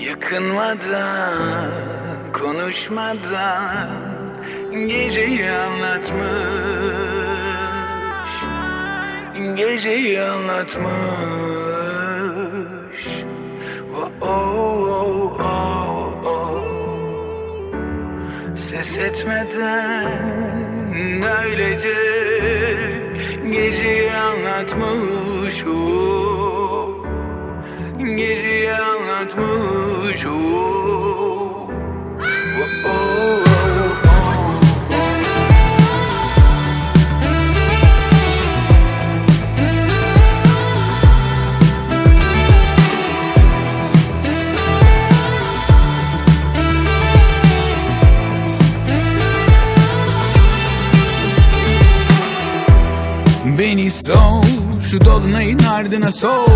Yakınmadan, konuşmadan Geceyi anlatmış Geceyi anlatmış oh, oh, oh, oh. Ses etmeden öylece Geceyi anlatmış oh. Beni sor şu dolunayın ardına sor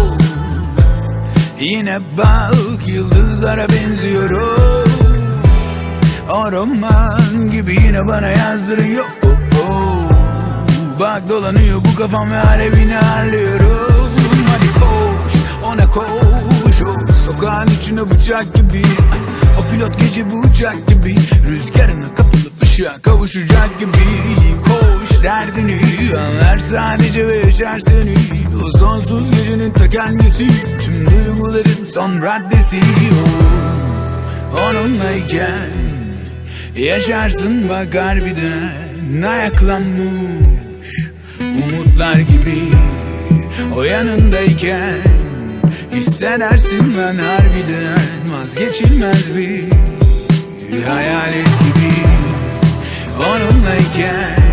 Yine bak yıldızlara benziyorum. O roman gibi yine bana yazdırıyor. Oh, oh. Bak dolanıyor bu kafam ve alevini harlıyorum Hadi koş ona koş. Oh. Sokağın içine bıçak gibi. O pilot gece bu uçak gibi. Rüzgarına kapılıp ışığa kavuşacak gibi. Koş derdini anlar sadece ve yaşar seni. O sonsuz gecenin ta kendisi Duyguların son raddesi oh. Onunlayken Yaşarsın bak harbiden Ayaklanmış. Umutlar gibi O yanındayken Hissedersin ben harbiden. Vazgeçilmez bir Hayalet gibi Onunlayken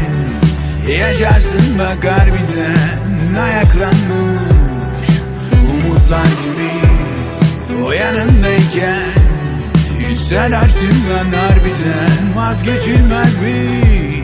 Yaşarsın bak harbiden Ayaklanmış Umutlar gibi O yanındayken Hissedersin ben harbiden Vazgeçilmez bir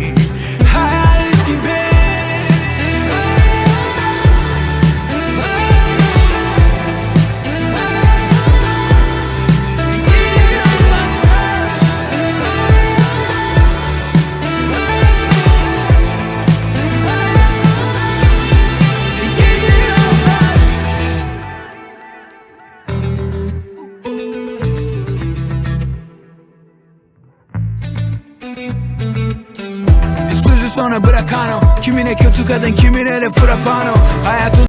sonra bırakan o. Kimine kötü kadın kimine de frappano Hayatın